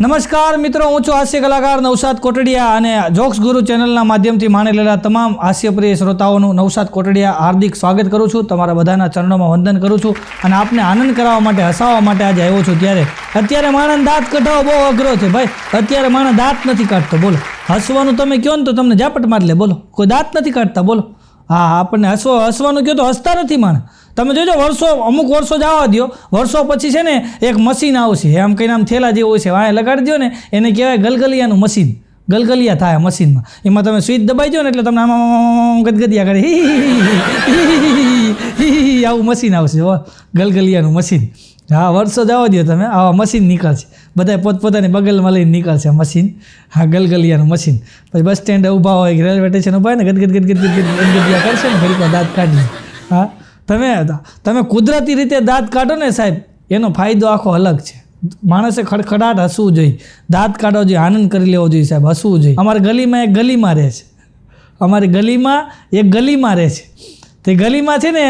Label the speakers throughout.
Speaker 1: નમસ્કાર મિત્રો, હું છું હાસ્ય કલાકાર નવસાદ કોટડિયા અને જોક્સ ગુરુ ચેનલના માધ્યમથી માણેલેલા તમામ હાસ્યપ્રિય શ્રોતાઓનું નવસાદ કોટડિયા હાર્દિક સ્વાગત કરું છું. તમારા બધાના ચરણોમાં વંદન કરું છું અને આપને આનંદ કરાવવા માટે, હસાવવા માટે આજે આવ્યો છું ત્યારે. અત્યારે માણસ દાંત કઢાવો બહુ અઘરો છે ભાઈ. અત્યારે માણસ દાંત નથી કાઢતો. બોલો. હસવાનું તમે કહો ને તો તમને ઝાપટ મારી લે. બોલો. કોઈ દાંત નથી કાઢતા. બોલો. હા આપણને હસવો હસવાનું કહો તો હસતા નથી માણસ. તમે જોજો, વર્ષો અમુક વર્ષો જવા દો વર્ષો પછી છે ને એક મશીન આવશે. આમ કંઈ આમ થેલા જેવું છે. વાંહે લગાડી દો ને, એને કહેવાય ગલગલિયાનું મશીન ગલગલિયા થાય મશીનમાં એમાં તમે સ્વિચ દબાઈ દો ને એટલે તમને આમ ગદગદિયા કરે. આવું મશીન આવશે ગલગલિયાનું મશીન હા, વર્ષો જવા દો તમે. આવા મશીન નીકળશે. બધા પોતપોતાની બગલમાં લઈને નીકળશે મશીન હા ગલગલિયાનું મશીન પછી બસ સ્ટેન્ડ ઊભા હોય કે રેલવે સ્ટેશન ઊભા ને ગદગદ ગદગદ ગદગદ ગદગદિયા કરશે ને ફરી દાંત કાઢી હા તમે તમે કુદરતી રીતે દાંત કાઢો ને સાહેબ એનો ફાયદો આખો અલગ છે માણસે ખડખડાટ હસવું જોઈએ દાંત કાઢવો જોઈએ આનંદ કરી લેવો જોઈએ સાહેબ હસવું જોઈએ અમારી ગલીમાં એક ગલીમાં રહે છે અમારી ગલીમાં એક ગલીમાં રહે છે તે ગલીમાં છે ને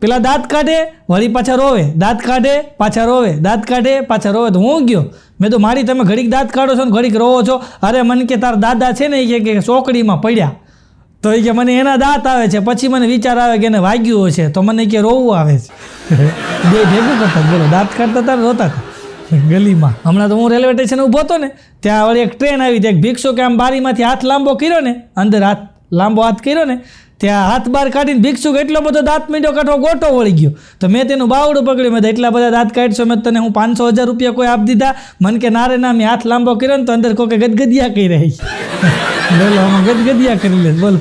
Speaker 1: પેલા દાંત કાઢે, વળી પાછા રોવે. દાંત કાઢે, પાછા રોવે. દાંત કાઢે, પાછા રોવે. તો હું ગયો? મેં તો મારી તમે ઘડીક દાંત કાઢો છો ને ઘડીક રોવો છો. અરે મને કે તારા દાદા છે ને એ કે- ચોકડીમાં પડ્યા. તો એ કે મને એના દાંત આવે છે. પછી મને વિચાર આવે કે એને વાગ્યું હશે. તો મને કે રોવું આવે છે. બે ભેગું કરતા. બોલો, દાંત કાઢતા હતા રોતા હતા ગલીમાં. હમણાં તો હું રેલવે સ્ટેશન ઊભો હતો ને, ત્યાં વળી એક ટ્રેન આવી. હતી એક ભિક્ષુ કે આમ બારીમાંથી હાથ લાંબો કર્યો ને, અંદર હાથ લાંબો હાથ કર્યો ને ત્યાં હાથ બહાર કાઢીને ભિક્ષુક એટલો બધો દાંત મીંડો કાઢવો ગોટો વળી ગયો. તો મેં તેનું બાવડું પકડ્યું. મેં એટલા બધા દાંત કાઢશો મેં તને હું પાંચસો હજાર રૂપિયા કોઈ આપી દીધા. મને કે નારે ના, મેં હાથ લાંબો કર્યો ને તો અંદર કોકે ગદગદિયા કહી રહી બોલો, આમાં ગદગદિયા કરી લે. બોલો.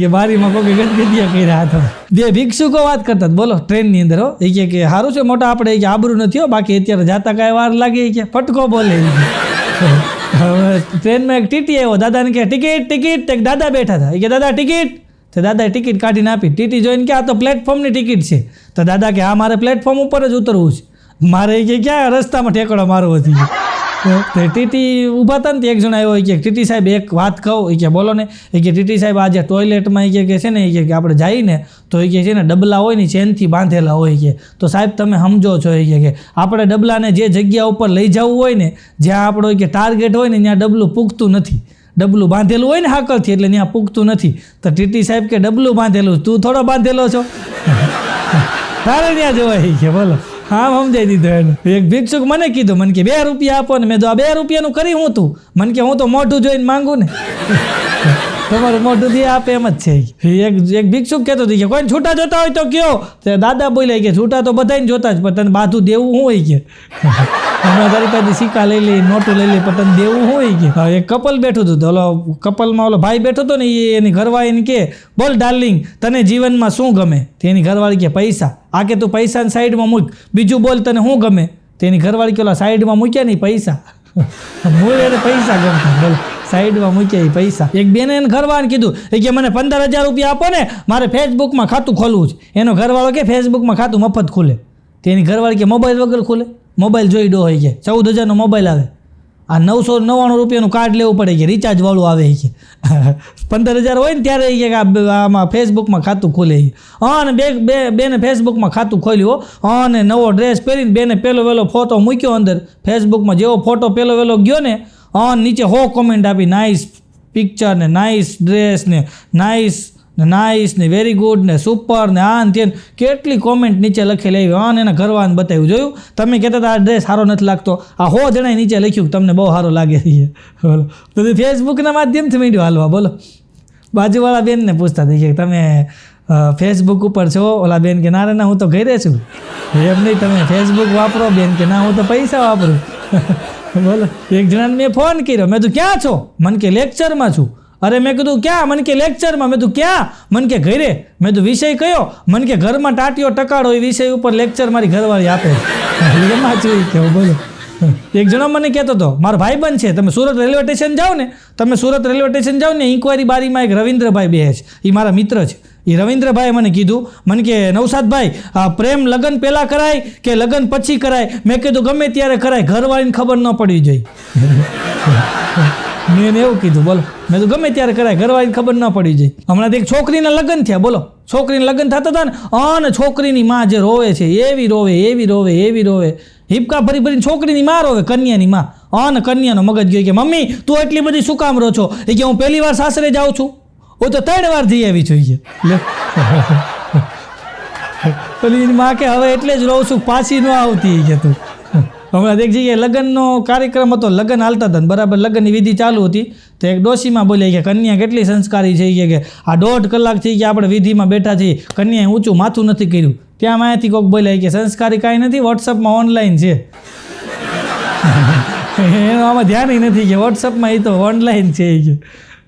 Speaker 1: કે બારીમાં કોઈ ગદગદિયા કરી રહ્યા હતા. બે ભિક્ષુકો વાત કરતા બોલો, ટ્રેનની અંદર હો. એ કહે કે સારું છે, મોટા આપણે કે આબરું નથી હો. બાકી અત્યારે જાતા કાંઈ વાર લાગે કે. ફટકો બોલે ટ્રેનમાં એક ટીટી આવ્યો. દાદાને કે, ટિકિટ ટિકિટ. દાદા બેઠા હતા. એ કે, દાદા, ટિકિટ. તો દાદાએ ટિકિટ કાઢીને આપી. ટીટી જોઈને કે આ તો પ્લેટફોર્મની ટિકિટ છે. તો દાદા કે આ મારે પ્લેટફોર્મ ઉપર જ ઉતરવું છે. મારે કે ક્યાં રસ્તામાં ઠેકડો મારવો હતી તો ટીટી ઊભા હતા ને એક જણ આવ્યો કે ટીટી સાહેબ એક વાત કહું. એ કે બોલો ને. એ કે ટીટી સાહેબ આજે ટોયલેટમાં એ કે છે ને, એ કે આપણે જઈને તો એ કે છે ને ડબલા હોય ને ચેનથી બાંધેલા હોય કે. તો સાહેબ તમે સમજો છો એ કે આપણે ડબલાને જે જગ્યા ઉપર લઈ જવું હોય ને, જ્યાં આપણો કે ટાર્ગેટ હોય ને, ત્યાં ડબલું પૂગતું નથી. ડબલું બાંધેલું હોય ને હાકલથી, એટલે ત્યાં પૂગતું નથી. તો ટીટી સાહેબ કે, ડબલું બાંધેલું? તું થોડો બાંધેલો છો? તારે ત્યાં જવાય કે બોલો. હા, સમજાઈ દીધો એનું. એક ભિક્ષુક મને કીધું, મને કે બે રૂપિયા આપો ને. મેં તો આ બે રૂપિયાનું કરી હું તું? મને કે, હું તો મોઢું જોઈને માંગુ ને. તમારું મોઢું જે આપે એમ જ છે. એક એક ભિક્ષુક કહેતો હતો કે, કોઈને છૂટા જોતા હોય તો કયો? દાદા બોલ્યા કે, છૂટા તો બધાને જોતા જ, પણ તને બાધું દેવું હું હોય કે? હમણાં તારી પાસે સિક્કા લઈ લઈ નોટું લઈ લઈ પણ તને દેવું હોય કે? હવે કપલ બેઠું હતું ઓલો કપલમાં ઓલો ભાઈ બેઠો હતો ને, એ એની ઘરવાળીને કે બોલ ડાર્લિંગ, તને જીવનમાં શું ગમે? તેની ઘરવાળી કે પૈસા. આ કે તું પૈસાની સાઈડમાં મૂક, બીજું બોલ તને શું ગમે? તેની ઘરવાળી કે ઓલા સાઈડમાં મૂક્યા નહીં પૈસા. મૂળ એને પૈસા ગમતા, બોલ, સાઈડમાં મૂક્યા એ પૈસા. એક બેને એને ઘરવાળાને કીધું, એ કે મને પંદર હજાર રૂપિયા આપો ને, મારે ફેસબુકમાં ખાતું ખોલવું છે. એનો ઘરવાળો કે ફેસબુકમાં ખાતું મફત ખુલે. તેની ઘરવાળી કે મોબાઈલ વગર ખુલે? મોબાઈલ જોઈ ડો હોય કે ચૌદ હજારનો મોબાઈલ આવે. આ નવસો નવ્વાણું રૂપિયાનું કાર્ડ લેવું પડે કે રિચાર્જ વાળું આવે કે પંદર હજાર હોય ને ત્યારે કે આમાં ફેસબુકમાં ખાતું ખોલે હા, અને બે બે બેને ફેસબુકમાં ખાતું ખોલ્યું. હા. અને નવો ડ્રેસ પહેરીને બેને પહેલો વહેલો ફોટો મૂક્યો અંદર. ફેસબુકમાં જેવો ફોટો પહેલો વહેલો ગયો ને, હા, નીચે હો કોમેન્ટ આપી નાઇસ પિક્ચર ને નાઇસ ડ્રેસ ને નાઇસ ને નાઇસ ને વેરી ગુડ ને સુપર ને આ ને તે કેટલી કોમેન્ટ નીચે લખેલી આવી. હા, ને એના ઘરવાને બતાવ્યું. જોયું? તમે કહેતા હતા, આ ડ્રેસ સારો નથી લાગતો. આ હો જણાય નીચે લખ્યું તમને બહુ સારો લાગે છે. બોલો. તો ફેસબુકના માધ્યમથી મીડિયો હાલવા, બોલો. બાજુવાળા બેનને પૂછતા થઈ કે તમે ફેસબુક ઉપર છો? ઓલા બેન કે, ના રે, ના, હું તો ઘરે છું. એમ નહીં, તમે ફેસબુક વાપરો, બેન કે, ના, હું તો પૈસા વાપરું. બોલો. એક જણાને મેં ફોન કર્યો. મેં તું ક્યાં છો? મને કે લેક્ચરમાં છું. અરે મેં કીધું, ક્યાં? મને કે, લેક્ચરમાં. મેં તું ક્યાં? મને કે, ઘરે. મેં તું વિષય કયો? મને કે, ઘરમાં ટાટીઓ ટકાડો એ વિષય ઉપર લેક્ચર મારી ઘરવાળી આપે. એમાં જોઈ કે બોલો. એક જણો મને કહેતો હતો, મારો ભાઈબંધ છે, તમે સુરત રેલવે સ્ટેશન જાઓ ને, તમે સુરત રેલવે સ્ટેશન જાઓ ને ઇન્કવાયરી બારીમાં એક રવિન્દ્રભાઈ બે છે. એ મારા મિત્ર છે. એ રવિન્દ્રભાઈએ મને કીધું, મને કે, નવસાદભાઈ પ્રેમ લગ્ન પહેલાં કરાય કે લગ્ન પછી કરાય? મેં કીધું, ગમે ત્યારે કરાય. ઘરવાળીને ખબર ન પડવી જોઈએ મેં એને એવું કીધું, બોલો. મેં તો ગમે ત્યારે કરાય ઘરવાળી ખબર ન પડી જાય. હમણાં એક છોકરીના લગ્ન થયા, બોલો. છોકરીના લગ્ન થતા હતા ને, અને છોકરીની માં જે રોવે છે, એવી રોવે એવી રોવે એવી રોવે. હિપકા ભરી ભરીને છોકરીની માં રોવે, કન્યાની માં. અન કન્યાનો મગજ ગયો કે, મમ્મી, તું એટલી બધી શું કામ રહો છો? એ કે, હું પહેલી વાર સાસરે જાઉં છું. હું તો ત્રણ વાર જઈ આવી જોઈએ પેલી માં કે, હવે એટલે જ રહું છું, પાછી ન આવતી કે તું. હમણાં એક જગ્યાએ લગ્નનો કાર્યક્રમ હતો, લગ્ન હાલતા હતા બરાબર લગ્નની વિધિ ચાલુ હતી. તો એક ડોશીમાં બોલ્યા કે કન્યા કેટલી સંસ્કારી છે કે આ દોઢ કલાક થઈ ગયા આપણે વિધિમાં બેઠા છીએ, કન્યાએ ઊંચું માથું નથી કર્યું. ત્યાં માયાથી કોઈક બોલ્યા કે સંસ્કારી કાંઈ નથી, વોટ્સઅપમાં ઓનલાઈન છે. એનું આમાં ધ્યાન નથી કે વોટ્સઅપમાં એ તો ઓનલાઈન છે એ કે.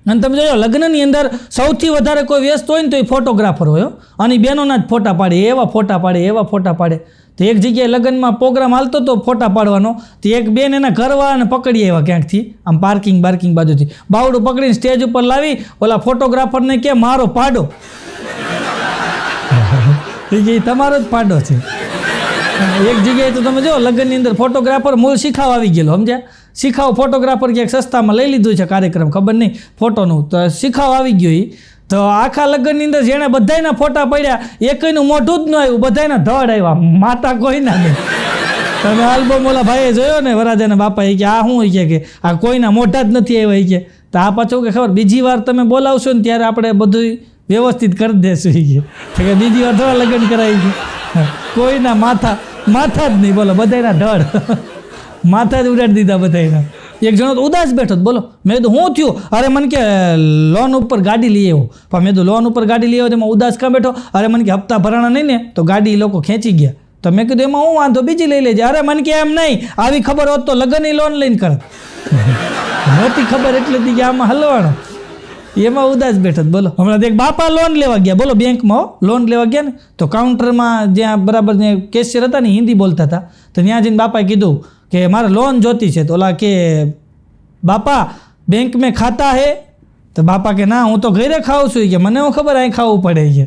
Speaker 1: અને તમે જોયો, લગ્નની અંદર સૌથી વધારે કોઈ વ્યસ્ત હોય ને તો એ ફોટોગ્રાફર હોય અને બહેનોના જ ફોટા પાડે, એવા ફોટા પાડે, એવા ફોટા પાડે. તો એક જગ્યાએ લગ્નમાં પ્રોગ્રામ હાલતો હતો ફોટા પાડવાનો, તો એક બેન એના ઘરવાળાને પકડી આવ્યા ક્યાંકથી? આમ પાર્કિંગ બાર્કિંગ બાજુથી. બાવડું પકડીને સ્ટેજ ઉપર લાવી, ઓલા ફોટોગ્રાફરને કે, મારો પાડો. એ તમારો જ પાડો છે. એક જગ્યાએ તો તમે જો લગ્નની અંદર ફોટોગ્રાફર મૂળ શીખાવ આવી ગયેલો, સમજ્યા? શીખાવ ફોટોગ્રાફર ક્યાંક સસ્તામાં લઈ લીધું છે કાર્યક્રમ, ખબર નહીં ફોટોનું તો શીખાવ આવી ગયો ઈ. તો આખા લગ્નની અંદર જેણે બધાયના ફોટા પડ્યા એકયનું મોઢું જ ન આવ્યું, બધાયના ધડ આવ્યા. માતા કોઈના નહીં તમે આલ્બમ ઓલા ભાઈએ જોયો ને વરાજાના બાપા એ કે આ શું કે કે આ કોઈના મોઢા જ નથી આવ્યા કે. તો આ પાછું કે ખબર, બીજી વાર તમે બોલાવશો ને ત્યારે આપણે બધું વ્યવસ્થિત કરી દેશું ઈ કે બીજી વાર થોડા લગ્ન કરાવી ગયું કોઈના માથા માથા જ નહીં, બોલો, બધાયના ધડ. માથા જ ઉડાડી દીધા બધાયના. એક જણો તો ઉદાસ બેઠો બોલો. મેં કીધું, હું થયું? અરે મને કે, લોન ઉપર ગાડી લઈ આવ્યો. પણ મેં તો લોન ઉપર ગાડી લઈ આવ્યો, તેમાં ઉદાસ કાં બેઠો? અરે મને કે હપ્તા ભરાણા નહીં ને, તો ગાડી લોકો ખેંચી ગયા. તો મેં કીધું, એમાં હું વાંધો, બીજી લઈ લેજે. અરે મને કે એમ નહીં, આવી ખબર હોત તો લગ્નની લોન લઈને કરત. નહોતી ખબર એટલે કે આમાં હલવાનો. એમાં ઉદાસ બેઠો બોલો. હમણાં તો એક બાપા લોન લેવા ગયા, બોલો, બેંકમાં લોન લેવા ગયા ને, તો કાઉન્ટરમાં જ્યાં બરાબર જે કેશિયર હતા ને હિન્દી બોલતા હતા, તો ત્યાં જઈને બાપાએ કીધું કે મારે લોન જોતી છે. તો ઓલા કે, બાપા બેંક મેં ખાતા હે? તો બાપા કે, ના, હું તો ઘરે ખાઉં છું. કે, મને હું ખબર અહીં ખાવું પડે? છે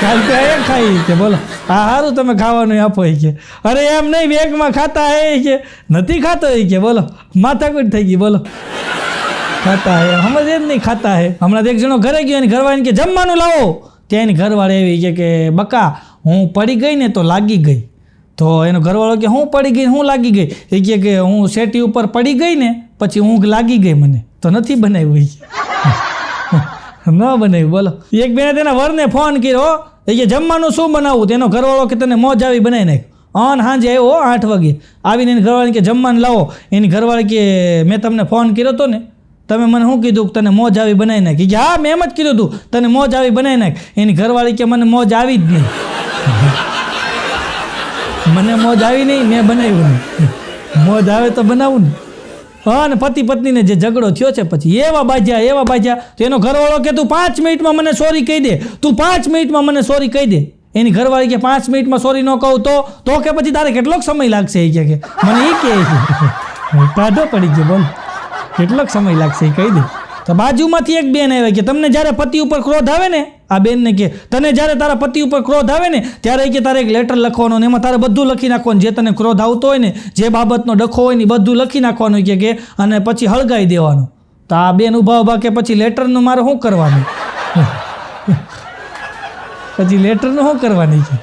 Speaker 1: કાલ તો અહીં ખાઈ. કે, બોલો, હા સારું તમે ખાવાનું આપો. ઈ કે, અરે, એમ નહીં બેંકમાં ખાતા હે? કે, નથી ખાતો. એ કે, બોલો, માથાકૂટ થઈ ગઈ, બોલો. ખાતા હે સમજ જ નહીં ખાતા હે. હમણાં એક જણો ઘરે ગયો, એની ઘરવાળીને કે, જમવાનું લાવો. ત્યાં એની ઘરવાળી એવી છે કે, બકા, હું પડી ગઈ ને તો લાગી ગઈ. તો એનો ઘરવાળો કે હું પડી ગઈ હું લાગી ગઈ. એ કહે કે હું શેટી ઉપર પડી ગઈ ને પછી ઊંઘ લાગી ગઈ મને. તો નથી બનાવ્યું. ન બનાવ્યું, બોલો. એક બેને તેના વરને ફોન કર્યો, એ કે જમવાનું શું બનાવવું? તેનો ઘરવાળો કે, તને મોજ આવી બનાવી નાખ. અન હાંજે આવ્યો આઠ વાગે. આવીને એની ઘરવાળી કે, જમવાનું લાવો. એની ઘરવાળી કે, મેં તમને ફોન કર્યો હતો ને? તમે મને શું કીધું કે, તને મોજ આવી બનાવી નાખ? કે હા, મેં એમ જ કીધું તું. તને મોજ આવી બનાવી નાખ. એની ઘરવાળી કે, મને મોજ આવી જ નહીં. મને મોજ આવી નહીં, મેં બનાવ્યું નહીં. મોજ આવે તો બનાવું ને. હા ને પતિ પત્નીને જે ઝઘડો થયો છે પછી, એવા બાજ્યા એવા બાજ્યા, તો એનો ઘરવાળો કે, તું પાંચ મિનિટમાં મને સોરી કહી દે, તું પાંચ મિનિટમાં મને સોરી કહી દે. એની ઘરવાળી કે, પાંચ મિનિટમાં સોરી ન કહું તો તો કે પછી તારે કેટલોક સમય લાગશે? એ કે મને એ કહે છે. કાઢો પડી ગયો, બોલ. કેટલોક સમય લાગશે એ કહી દે. તો બાજુમાંથી એક બેન આવે કે તમને જ્યારે પતિ ઉપર ક્રોધ આવે ને, આ બેનને કે, તને જ્યારે તારા પતિ ઉપર ક્રોધ આવે ને, ત્યારે કે તારે એક લેટર લખવાનો ને એમાં તારે બધું લખી નાખવાનું. જે તને ક્રોધ આવતો હોય ને, જે બાબતનો ડખો હોય ને બધું લખી નાખવાનું કે કે, અને પછી હળગાઈ દેવાનું. તો આ બેન ઊભા ઊભા કે પછી લેટરનું મારે શું કરવાનું? પછી લેટરનું શું કરવાની છે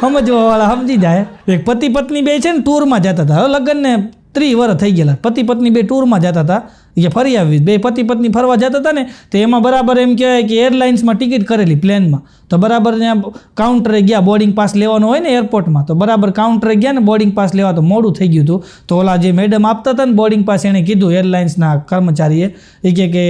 Speaker 1: સમજવાવાળા સમજી જાય. એક પતિ પત્ની બે છે ને ટૂરમાં જતા હતા. હવે લગ્નને ત્રીસ વર્ષ થઈ ગયેલા. પતિ પત્ની બે ટૂરમાં જતા હતા. એ ફરી આવી બે પતિ પત્ની ફરવા જતા હતા ને, તો એમાં બરાબર એમ કહેવાય કે એરલાઇન્સમાં ટિકિટ કરેલી પ્લેનમાં. તો બરાબર ત્યાં કાઉન્ટરે ગયા, બોર્ડિંગ પાસ લેવાનો હોય ને એરપોર્ટમાં, તો બરાબર કાઉન્ટરે ગયા ને, બોર્ડિંગ પાસ લેવા, તો મોડું થઈ ગયું હતું. તો ઓલા જે મેડમ આપતા હતા ને, બોર્ડિંગ પાસ એણે કીધું, એરલાઇન્સના કર્મચારીએ એ કે કે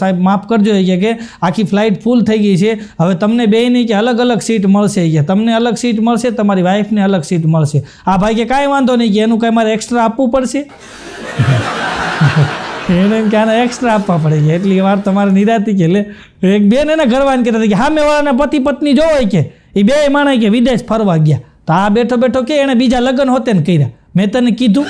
Speaker 1: સાહેબ માફ કરજો એ કે કે, આખી ફ્લાઇટ ફૂલ થઈ ગઈ છે. હવે તમને બે નહીં કે અલગ અલગ સીટ મળશે કે તમને અલગ સીટ મળશે, તમારી વાઈફને અલગ સીટ મળશે. આ ભાઈ કે કાંઈ વાંધો નહીં, કે એનું કાંઈ મારે એક્સ્ટ્રા આપવું પડશે? એને એમ કે આને એક્સ્ટ્રા આપવા પડે કે એટલી વાર તમારે નિરાતી કે લે, એક બેન એને ઘરવાન કહેતા હતા કે સામેવાળાને પતિ પત્ની જોવાય કે એ બે માણસ કે વિદેશ ફરવા ગયા. તો આ બેઠો બેઠો કે એણે બીજા લગ્ન હોતે ને કર્યા. મેં તને કીધું.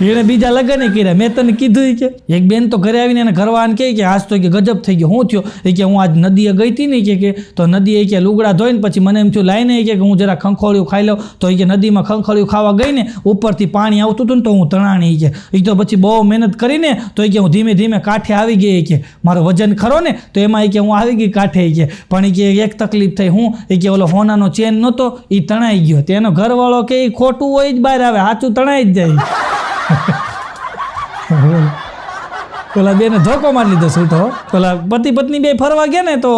Speaker 1: એને બીજા લગ્ન કર્યા મેં તને કીધું કે એક બેન તો ઘરે આવીને એને ઘરવાન કહે કે આજ તો કે ગજબ થઈ ગયો હું થયો એ કે હું આજ નદીએ ગઈ હતી ને કે કે તો નદીએ કે લુગડા ધોઈને પછી મને એમ થયું લાઈને કે હું જરા ખંખોળિયું ખાઈ લઉં તો એ કે નદીમાં ખંખોળિયું ખાવા ગઈ ને ઉપરથી પાણી આવતું હતું ને તો હું તણાણી કે એ તો પછી બહુ મહેનત કરીને તો એ કે હું ધીમે ધીમે કાંઠે આવી ગઈ કે મારો વજન ખરો ને તો એમાં એ કે હું આવી ગઈ કાંઠે કે પણ એ કે એક તકલીફ થઈ હું એ કે ઓલો હોનાનો ચેન નહોતો એ તણાઈ ગયો તેનો ઘરવાળો કે એ ખોટું હોય જ બહાર આવે સાચું તણાઈ જ જાય પેલા બેને ધોકો મારી લીધો છૂટો પેલા પતિ પત્ની બે ફરવા ગયા ને તો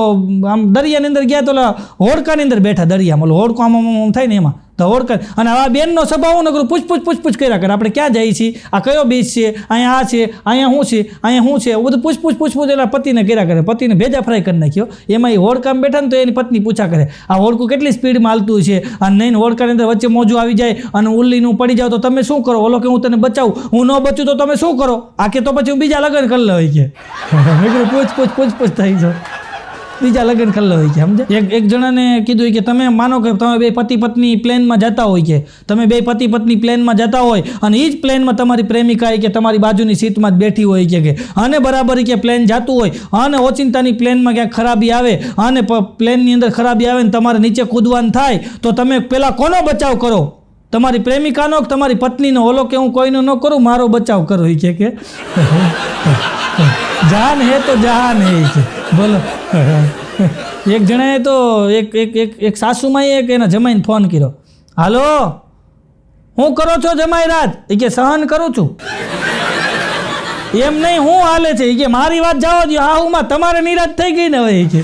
Speaker 1: આમ દરિયાની અંદર ગયા તો ઓલા હોડકાની અંદર બેઠા દરિયામાં. ઓલો હોડકો આમ આમ આમ થાય ને એમાં. તો હોડકા અને આ બેનનો સ્વભાવ ન પૂછ પૂછ પૂછ કર્યા કરે. આપણે ક્યાં જઈએ છીએ? આ કયો બીજ છે? અહીંયા આ છે? અહીંયા શું છે? અહીંયા શું છે? એવું બધું પૂછ પૂછ પૂછ પૂછ એલા પતિને કર્યા કરે. પતિને ભેજા ફ્રાય કરી નાખ્યો. એમાં એ હોડકામ બેઠા ને તો એની પત્ની પૂછા કરે, આ હોડકું કેટલી સ્પીડમાં હાલતું છે? અને નહીં હોડકાની અંદર વચ્ચે મોજું આવી જાય અને ઉલ્લીનું પડી જાવ તો તમે શું કરો? ઓલો કે હું તને બચાવું? હું ન બચું તો તમે શું કરો? આ કે તો પછી હું બીજા લગ્ન કરી લઉં કે પૂછપૂછ પૂછપૂછ પૂછ પૂછ પૂછ પૂછ, થઈ જાઓ. બીજા લગ્ન કરેલા હોય કે સમજે? એક એક જણાને કીધું કે તમે માનો કે તમે બે પતિ પત્ની પ્લેનમાં જતા હોય કે તમે બે પતિ પત્ની પ્લેનમાં જતા હોય અને એ જ પ્લેનમાં તમારી પ્રેમિકા કે તમારી બાજુની સીટમાં જ બેઠી હોય કે કે. અને બરાબર કે પ્લેન જતું હોય અને ઓચિંતાની પ્લેનમાં ક્યાંક ખરાબી આવે અને પ્લેનની અંદર ખરાબી આવે ને તમારે નીચે કૂદવાનું થાય, તો તમે પહેલાં કોનો બચાવ કરો? તમારી પ્રેમિકાનો કે તમારી પત્નીનો? ઓલો કે હું કોઈનો ન કરું, મારો બચાવ કરો એ કે જાન હે તો જહાન હે કે. બોલો. એક જણાએ તો, એક એક એક એક સાસુમાએ એક એના જમાઈને ફોન કર્યો. હાલો, હું કરો છો જમાઈ રાત? એ કે, સહન કરું છું. એમ નહીં, હું હાલે છે? એ કે, મારી વાત જાઓ દો હાહુમાં તમારે નિરાશ થઈ ગઈ ને હવે. એ કે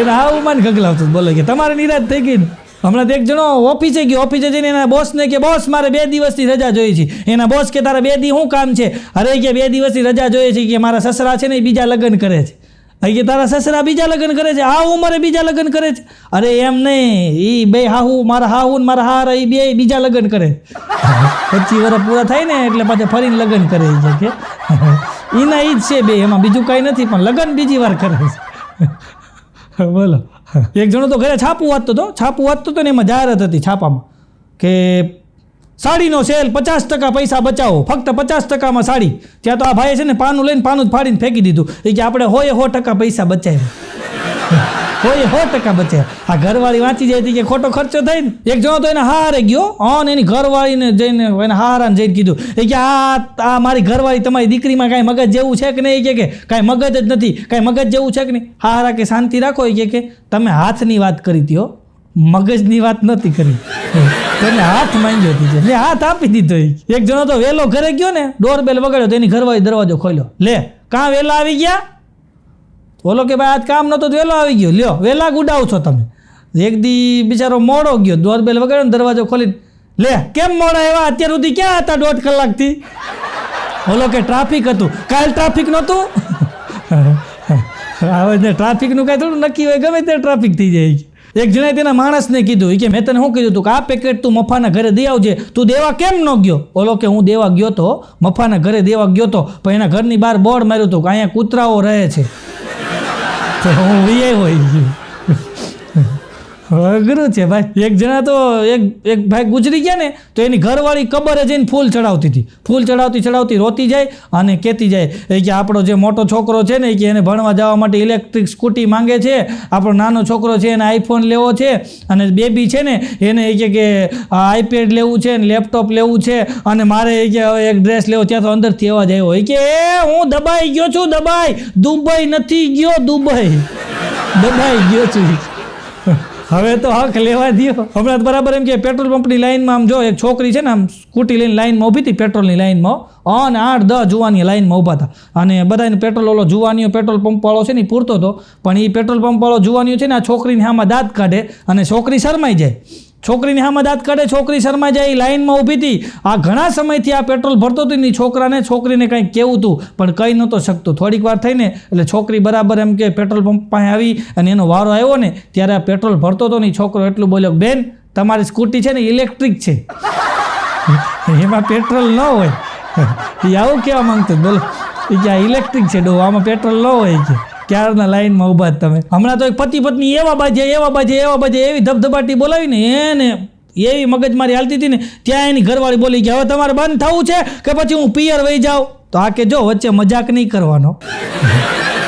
Speaker 1: એને હાહુમાં ગગલાવતું બોલો કે, તમારે નિરાશ થઈ ગઈ ને. હમણાં એક જણો ઓફિસે ગયો, ઓફિસે જઈને એના બોસને કે, બોસ, મારે બે દિવસથી રજા જોઈએ છે. એના બોસ કે, તારા બે દી શું કામ છે? અરે કે, બે દિવસની રજા જોઈએ છે કે મારા સસરા છે ને એ બીજા લગ્ન કરે છે. અહીં કે, તારા સસરા બીજા લગ્ન કરે છે? આ ઉંમરે બીજા લગ્ન કરે છે? અરે એમ નહીં એ બે હાહુ, મારા હાહુ ને મારા હાર એ બે બીજા લગ્ન કરે. પચીસ વર્ષ પૂરા થાય ને, એટલે પાછા ફરીને લગ્ન કરે છે કે. એના ઈ જ છે બે, એમાં બીજું કાંઈ નથી, પણ લગ્ન બીજી વાર કરે છે. બોલો. એક જણો તો ઘરે છાપું વાંચતો હતો. છાપું વાંચતો હતો ને એમાં જાહેરાત હતી છાપામાં કે સાડીનો સેલ પચાસ ટકા પૈસા બચાવો. ફક્ત પચાસ ટકામાં સાડી. ત્યાં તો આ ભાઈએ છે ને પાનું લઈને પાનું જ ફાડીને ફેંકી દીધું. એ કે આપણે હોય સો ટકા પૈસા બચાવ્યા. હોય સો ટકા બચાવ્યા. આ ઘરવાળી વાંચી જાય કે ખોટો ખર્ચો થાય ને. એક જણો તો એને હારે ગયો. ઓન એની ઘરવાળીને જઈને એને હારાને જઈને કીધું. એ કે આ આ મારી ઘરવાળી તમારી દીકરીમાં કાંઈ મગજ જેવું છે કે નહીં? કે કે કાંઈ મગજ જ નથી. કાંઈ મગજ જેવું છે કે નહીં? હારા કે શાંતિ રાખો? એ કે તમે હાથની વાત કરી હતી હો. મગજની વાત નથી કરી. તમે હાથ માંગ્યો તીજે લે, હાથ આપી દીધો એક જણો તો વેલો ઘરે ગયો ને ડોરબેલ વગાડ્યો તો એની ઘરવાળી દરવાજો ખોલ્યો. લે, કાં વેલા આવી ગયા? બોલો કે ભાઈ, આજ કામ નહોતું વહેલો આવી ગયો. લ્યો વહેલા ગુડાવ છો તમે. એક દી બિચારો મોડો ગયો ડોરબેલ વગાડ્યો ને દરવાજો ખોલી લે, કેમ મોડા એવા અત્યાર સુધી ક્યાં હતા દોઢ કલાકથી? બોલો કે ટ્રાફિક હતું. કાલ ટ્રાફિક નહોતું? હવે ને ટ્રાફિકનું કાંઈ થોડું નક્કી હોય, ગમે તે ટ્રાફિક થઈ જાય. એક જણાએ તેના માણસને કીધું કે મેં તને શું કીધું તું કે આ પેકેટ તું મફાના ઘરે દઈ આવજે. તું દેવા કેમ ન ગયો? ઓલો કે હું દેવા ગયો તો, મફાના ઘરે દેવા ગયો તો, પણ એના ઘરની બહાર બોર્ડ માર્યું હતું કે અહીંયા કૂતરાઓ રહે છે. તો હું વીઆઈ હોય અઘરું છે ભાઈ. એક જણા તો એક એક ભાઈ ગુજરી ગયા ને, તો એની ઘરવાળી કબરે જઈને ફૂલ ચડાવતી હતી. ફૂલ ચડાવતી ચડાવતી રોતી જાય અને કહેતી જાય. એ કે આપણો જે મોટો છોકરો છે ને કે એને ભણવા જવા માટે ઇલેક્ટ્રિક સ્કૂટી માંગે છે. આપણો નાનો છોકરો છે એને આઈફોન લેવો છે. અને બેબી છે ને, એને એ કે આઈપેડ લેવું છે ને લેપટોપ લેવું છે. અને મારે એ કે એક ડ્રેસ લેવો, ત્યાં તો અંદરથી અવાજ આવ્યો. એ કે, એ, હું દબાઈ ગયો છું, દબાઈ. દુબઈ નથી ગયો, દુબઈ. દબાઈ ગયો છું. હવે તો હક લેવા દો હમણાં બરાબર એમ કે પેટ્રોલ પંપની લાઈનમાં આમ જો એક છોકરી છે ને આમ સ્કૂટી લઈને લાઈનમાં ઊભી હતી પેટ્રોલની લાઈનમાં અને આઠ દસ જુવાની લાઈનમાં ઊભા હતા. અને બધાને પેટ્રોલ ઓલો જુવાનીઓ પેટ્રોલ પંપ વાળો છે ને પૂરતો હતો. પણ એ પેટ્રોલ પંપ વાળો જુવાનીઓ છે ને આ છોકરીને આમાં દાંત કાઢે અને છોકરી શરમાઈ જાય. છોકરીની હા મદદ કરે છોકરી શર્મા જાય લાઇનમાં ઊભી હતી. આ ઘણા સમયથી આ પેટ્રોલ ભરતો હતી ને છોકરાને, છોકરીને કંઈક કેવું હતું, પણ કહી નહોતો શકતો. થોડીક વાર થઈને, એટલે છોકરી બરાબર એમ કે પેટ્રોલ પંપ પાસે આવી અને એનો વારો આવ્યો ને, ત્યારે આ પેટ્રોલ ભરતો હતો ને છોકરો એટલું બોલ્યો, બેન, તમારી સ્કૂટી છે ને ઇલેક્ટ્રિક છે. એમાં પેટ્રોલ ન હોય. એ આવું કહેવા માંગતો બોલો. એ કે, આ ઇલેક્ટ્રિક છે ડો આમાં પેટ્રોલ ન હોય. કે ક્યારના લાઈનમાં ઊભા તમે? હમણાં તો એક પતિ પત્ની એવા બાજે એવા બાજે એવા બાજે એવી ધબધબાટી બોલાવીને એને એવી મગજમારી હાલતી હતી ને, ત્યાં એની ઘરવાળી બોલી ગયા હવે તમારે બંધ થવું છે કે પછી હું પિયર વહી જાઉં? તો આ કે જો, વચ્ચે મજાક નહીં કરવાનો.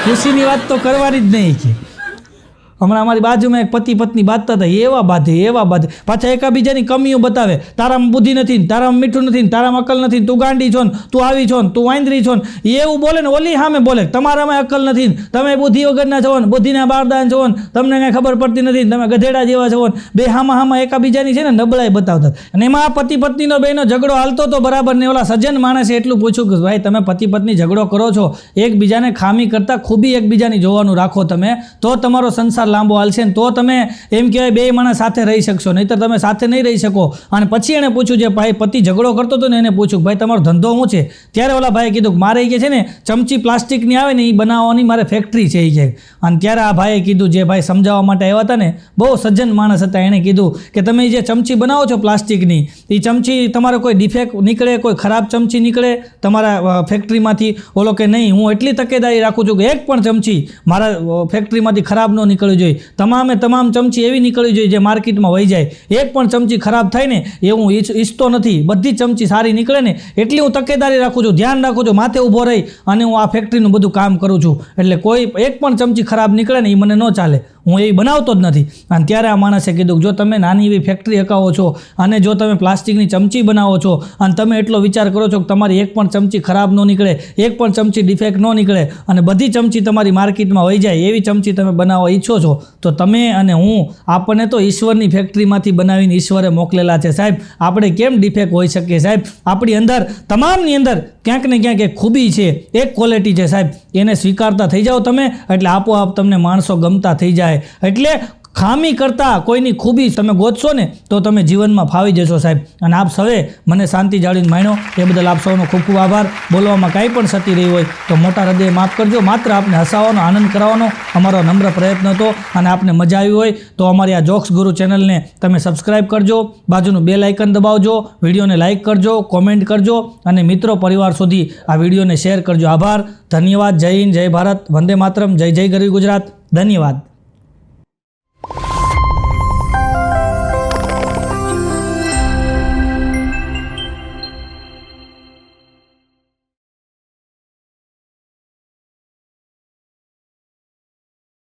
Speaker 1: ખુશીની વાત તો કરવાની જ નહીં કે. હમણાં અમારી બાજુમાં એક પતિ પત્ની બાંધતા હતા. એવા બાંધે એવા બાંધે. પાછા એકાબીજાની કમીઓ બતાવે. તારામાં બુદ્ધિ નથી તારામાં મીઠું નથી તારામાં અકલ નથી તું ગાંડી છો તું આવી છો તું વાંદરી છો ને. એવું બોલે ને, ઓલી સામે બોલે, તમારામાં અકલ નથી તમે બુદ્ધિ વગરના છો ને, બુદ્ધિના બારદાન છો ને, તમને કાંઈ ખબર પડતી નથી તમે ગધેડા જેવા છો ને. બે હામાં હામાં એકાબીજાની છે ને, નબળાઈ બતાવતા અને એમાં આ પતિ પત્નીનો બેનો ઝઘડો હાલતો તો બરાબર ને, ઓલા સજ્જન માણસે એટલું પૂછ્યું કે, ભાઈ, તમે પતિ પત્ની ઝઘડો કરો છો, એકબીજાને ખામી કરતાં ખૂબી એકબીજાની જોવાનું રાખો તમે, તો તમારો સંસાર લાંબો હાલશે ને તો તમે એમ કહેવાય બે માણસ સાથે રહી શકશો. નહીંતર તમે સાથે નહીં રહી શકો. અને પછી એણે પૂછ્યું જે ભાઈ પતિ ઝઘડો કરતો હતો ને એને પૂછ્યું ભાઈ તમારો ધંધો શું છે? ત્યારે ઓલા ભાઈએ કીધું મારે કે છે ને ચમચી પ્લાસ્ટિકની આવે ને એ બનાવવાની મારે ફેક્ટરી છે એ કે. અને ત્યારે આ ભાઈએ કીધું જે ભાઈ સમજાવવા માટે આવ્યા હતા ને બહુ સજ્જન માણસ હતા. એણે કીધું કે તમે જે ચમચી બનાવો છો પ્લાસ્ટિકની એ ચમચી તમારો કોઈ ડિફેક્ટ નીકળે, કોઈ ખરાબ ચમચી નીકળે તમારા ફેક્ટરીમાંથી ઓલો કે નહીં, હું એટલી તકેદારી રાખું છું કે એક પણ ચમચી મારા ફેક્ટરીમાંથી ખરાબ ન નીકળવી જોઈએ. તમામે તમામ ચમચી એવી નીકળવી જોઈએ જે માર્કેટમાં વહી જાય. એક પણ ચમચી ખરાબ થાય ને એ હું ઈચ્છતો નથી. બધી ચમચી સારી નીકળે ને, એટલી હું તકેદારી રાખું છું, ધ્યાન રાખું છું, માથે ઊભો રહી અને હું આ ફેક્ટરીનું બધું કામ કરું છું. એટલે કોઈ એક પણ ચમચી ખરાબ નીકળે ને એ મને ન ચાલે. હું એ બનાવતો જ નથી. અને ત્યારે આ માણસે કીધું જો તમે નાની એવી ફેક્ટરી હકાવો છો અને જો તમે પ્લાસ્ટિકની ચમચી બનાવો છો અને તમે એટલો વિચાર કરો છો કે તમારી એક પણ ચમચી ખરાબ ન નીકળે, એક પણ ચમચી ડિફેક્ટ ન નીકળે અને બધી ચમચી તમારી માર્કેટમાં વહી જાય, એવી ચમચી તમે બનાવવા ઈચ્છો છો તો તમે અને હું આપણને તો ઈશ્વરની ફેક્ટરીમાંથી બનાવીને ઈશ્વરે મોકલેલા છે. સાહેબ, આપણે કેમ ડિફેક્ટ હોઈ શકીએ? સાહેબ, આપણી અંદર, તમામની અંદર ક્યાંક ને ક્યાંક એક ખૂબી છે, એક ક્વોલિટી છે. સાહેબ, એને સ્વીકારતા થઈ જાઓ તમે, એટલે આપોઆપ તમને માણસો ગમતા થઈ જાય. એટલે ખામી કરતાં કોઈની ખૂબી તમે ગોતશો ને, તો તમે જીવનમાં ફાવી જશો સાહેબ. અને આપ સૌએ મને શાંતિ જાળવીને માણ્યો એ બદલ આપ સૌનો ખૂબ ખૂબ આભાર. બોલવામાં કાંઈ પણ સતી રહી હોય, તો મોટા હૃદય માફ કરજો. માત્ર આપને હસાવવાનો, આનંદ કરાવવાનો અમારો નમ્ર પ્રયત્ન હતો અને આપને મજા આવી હોય, તો અમારી આ જોક્સ ગુરુ ચેનલને તમે સબસ્ક્રાઈબ કરજો. બાજુનું બે લાઇકન દબાવજો. વિડીયોને લાઇક કરજો, કોમેન્ટ કરજો. અને મિત્રો પરિવાર સુધી આ વિડીયોને શેર કરજો. આભાર. ધન્યવાદ. જય હિન્દ, જય ભારત. વંદે માતરમ. જય જય ગરવી ગુજરાત. ધન્યવાદ.